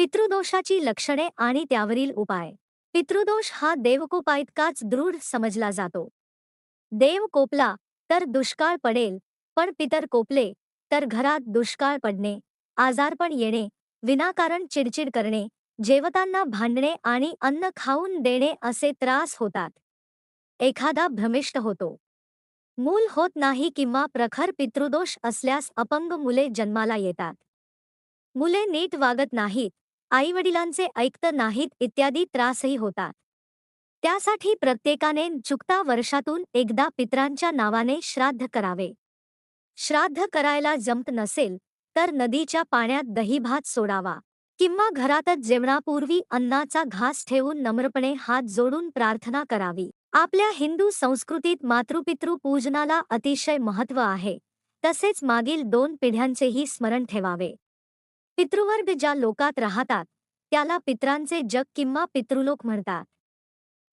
पितृदोषाची लक्षणे आणि त्यावरील उपाय. पितृदोष हा देवकोपाइतकाच दृढ समजला जातो. देव कोपला तर दुष्काळ पडेल पण पितर कोपले तर घरात दुष्काळ पडणे आजारपण येणे विनाकारण चिडचिड करणे जेवतांना भांडणे आणि अन्न खाऊन देणे असे त्रास होतात. एखादा भ्रमिष्ट होतो. मूल होत नाही किंवा प्रखर पितृदोष असल्यास अपंग मुले जन्माला येतात. मुले नीट वागत नाहीत आईवडिलांचे ऐकत नाहीत इत्यादी त्रासही होतात. त्यासाठी प्रत्येकाने चुकता वर्षातून एकदा पित्रांच्या नावाने श्राद्ध करावे. श्राद्ध करायला जमत नसेल तर नदीच्या पाण्यात दहीभात सोडावा किंवा घरातच जेवणापूर्वी अन्नाचा घास ठेवून नम्रपणे हात जोडून प्रार्थना करावी. आपल्या हिंदू संस्कृतीत मातृपितृ पूजनाला अतिशय महत्त्व आहे. तसेच मागील दोन पिढ्यांचेही स्मरण ठेवावे. पितृवर्ग ज्या लोकात राहतात त्याला पित्रांचे जग किंवा पितृलोक म्हणतात.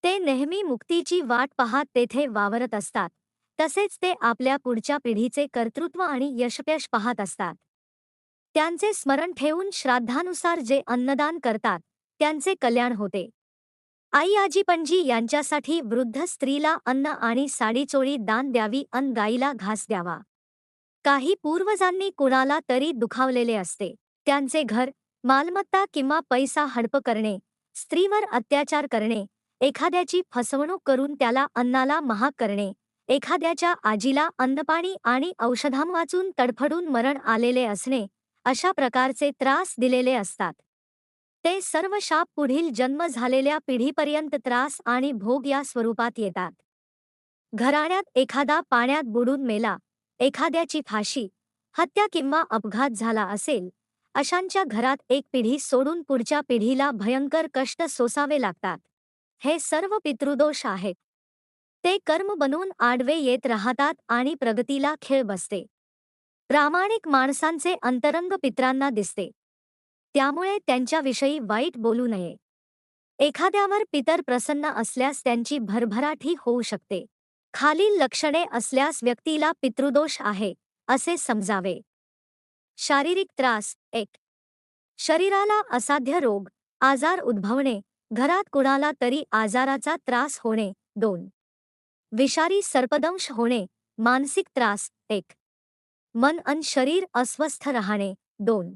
ते नेहमी मुक्तीची वाट पाहत तेथे वावरत असतात. तसेच ते आपल्या पुढच्या पिढीचे कर्तृत्व आणि यशपयश पाहत असतात. त्यांचे स्मरण ठेवून श्राद्धानुसार जे अन्नदान करतात त्यांचे कल्याण होते. आई आजी पणजी यांच्यासाठी वृद्ध स्त्रीला अन्न आणि साडीचोळी दान द्यावी अन गाईला घास द्यावा. काही पूर्वजांनी कुणाला तरी दुखावलेले असते. त्यांचे घर मालमत्ता किंवा पैसा हडप करणे स्त्रीवर अत्याचार करणे एखाद्याची फसवणूक करून त्याला अन्नाला महाग करणे एखाद्याच्या आजीला अन्नपाणी आणि औषधांवाचून तडफडून मरण आलेले असणे अशा प्रकारचे त्रास दिलेले असतात. ते सर्व शाप पुढील जन्म झालेल्या पिढीपर्यंत त्रास आणि भोग या स्वरूपात येतात. घराण्यात एखादा पाण्यात बुडून मेला एखाद्याची फाशी हत्या किंवा अपघात झाला असेल अशांच्या घरात एक पिढी सोडून पुढच्या पिढीला भयंकर कष्ट सोसावे लागतात. हे सर्व पितृदोष आहेत. ते कर्म बनून आडवे येत राहतात आणि प्रगतीला खेळ बसते. प्रामाणिक माणसांचे अंतरंग पित्रांना दिसते. त्यामुळे त्यांच्याविषयी वाईट बोलू नये. एखाद्यावर पितर प्रसन्न असल्यास त्यांची भरभराटी होऊ शकते. खालील लक्षणे असल्यास व्यक्तीला पितृदोष आहे असे समजावे. शारीरिक त्रास, एक. शरीराला असाध्य रोग, आजार उद्भवणे, घरात कुणाला तरी आजाराचा त्रास होणे, दोन. विषारी सर्पदंश होणे, मानसिक त्रास, एक. मन अन शरीर अस्वस्थ राहणे, दोन.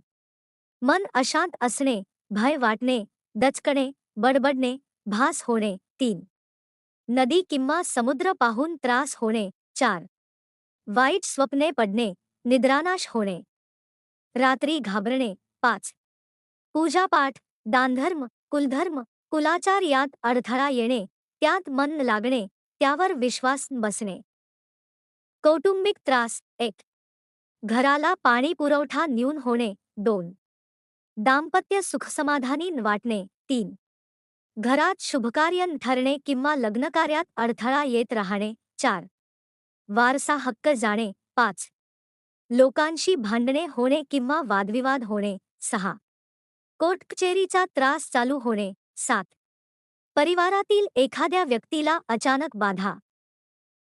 मन अशांत असणे, भय वाटणे, दचकणे, बडबडणे, भास होणे, तीन. नदी किंवा समुद्र पाहून त्रास होणे, चार. वाईट स्वप्ने पडणे, निद्रानाश होणे रात्री घाबरणे पाच. पूजापाठ, दानधर्म, कुलधर्म, कुलाचार यात अडथळा येणे, त्यात मन लागणे, त्यावर विश्वास बसणे. कौटुंबिक त्रास एक. घराला पाणी पुरवठा न्यून होणे दोन. दाम्पत्य सुखसमाधानी वाटणे तीन. घरात शुभकार्य ठरणे किंवा लग्नकार्यात अडथळा येत राहणे चार. वारसा हक्क जाणे पाच. लोकांशी भांडणे होणे किंवा वादविवाद होणे. सहा. कोर्ट कचेरीचा त्रास चालू होणे. सात. परिवारातील एखाद्या व्यक्तीला अचानक बाधा.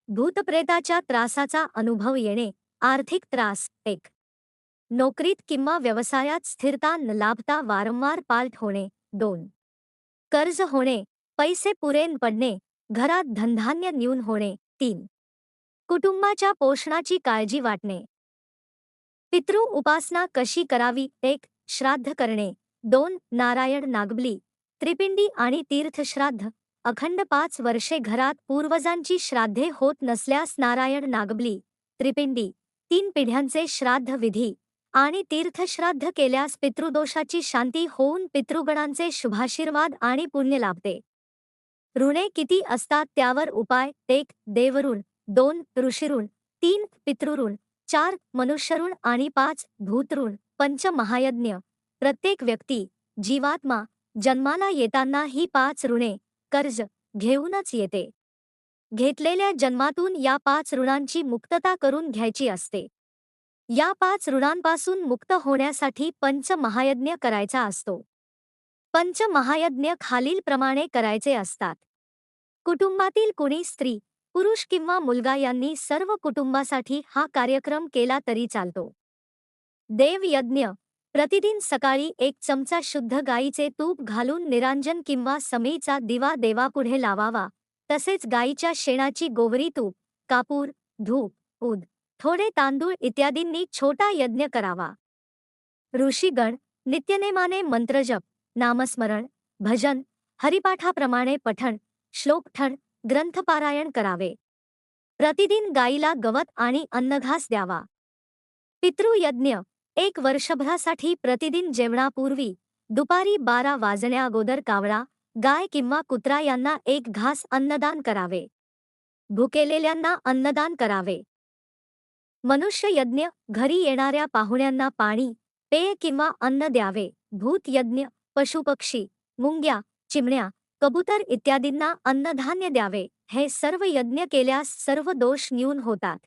भूतप्रेताच्या त्रासाचा अनुभव येणे. आर्थिक त्रास एक. नोकरीत किंवा व्यवसायात स्थिरता न लाभता वारंवार पालट होणे. दोन. कर्ज होणे. पैसे पुरेन पडणे. घरात धनधान्य न्यून होणे. तीन. कुटुंबाच्या पोषणाची काळजी वाटणे. पितृ उपासना कशी करावी? एक श्राद्ध करणे. दोन नारायण नागबली. त्रिपिंडी आणि तीर्थश्राद्ध. अखंड पाच वर्षे घरात पूर्वजांची श्राद्धे होत नसल्यास नारायण नागबली. त्रिपिंडी. तीन पिढ्यांचे श्राद्ध विधी. आणि तीर्थश्राद्ध केल्यास पितृदोषाची शांती होऊन पितृगणांचे शुभाशीर्वाद आणि पुण्य लाभते. ऋणे किती असतात? त्यावर उपाय. एक देवऋण. दोन ऋषिऋण. तीन पितृऋण. चार मनुष्यऋण आणि पाच भूतऋण पंच महायज्ञ प्रत्येक व्यक्ती जीवात्मा जन्माला येताना ही पाच ऋणे कर्ज घेऊनच येते. घेतलेल्या जन्मातून या पाच ऋणांची मुक्तता करून घ्यायची असते. या पाच ऋणांपासून मुक्त होण्यासाठी पंच महायज्ञ करायचा असतो. पंच महायज्ञ खालीलप्रमाणे करायचे असतात. कुटुंबातील कुणी स्त्री पुरुष किंवा मुलगा यांनी सर्व कुटुंबासाठी हा कार्यक्रम केला तरी चालतो. देवयज्ञ प्रतिदिन सकाळी एक चमचा शुद्ध गाईचे तूप घालून निरांजन किंवा समीचा दिवा देवापुढे लावावा. तसेच गाईच्या शेणाची गोवरी तूप कापूर धूप उद थोडे तांदूळ इत्यादींनी छोटा यज्ञ करावा. ऋषीगण नित्यनेमाने मंत्रजप नामस्मरण भजन हरिपाठाप्रमाणे पठण श्लोकठण ग्रंथपारायण करावे. प्रतिदिन गाईला गवत आणि अन्नघास द्यावा. पितृयज्ञ एक वर्षभरासाठी प्रतिदिन जेवणापूर्वी दुपारी बारा वाजण्याअगोदर कावळा गाय किंवा कुत्रा यांना एक घास अन्नदान करावे. भुकेलेल्यांना अन्नदान करावे. मनुष्ययज्ञ घरी येणाऱ्या पाहुण्यांना पाणी पेय किंवा अन्न द्यावे. भूतयज्ञ पशुपक्षी मुंग्या चिमण्या कबूतर इत्यादींना अन्नधान्य द्यावे हे सर्व यज्ञ केल्यास सर्व दोष न्यून होतात.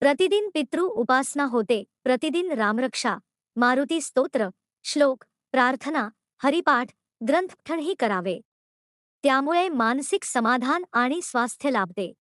प्रतिदिन पितृ उपासना होते प्रतिदिन रामरक्षा मारुती स्तोत्र श्लोक प्रार्थना हरिपाठ ग्रंथठणही करावे. त्यामुळे मानसिक समाधान आणि स्वास्थ्य लाभते.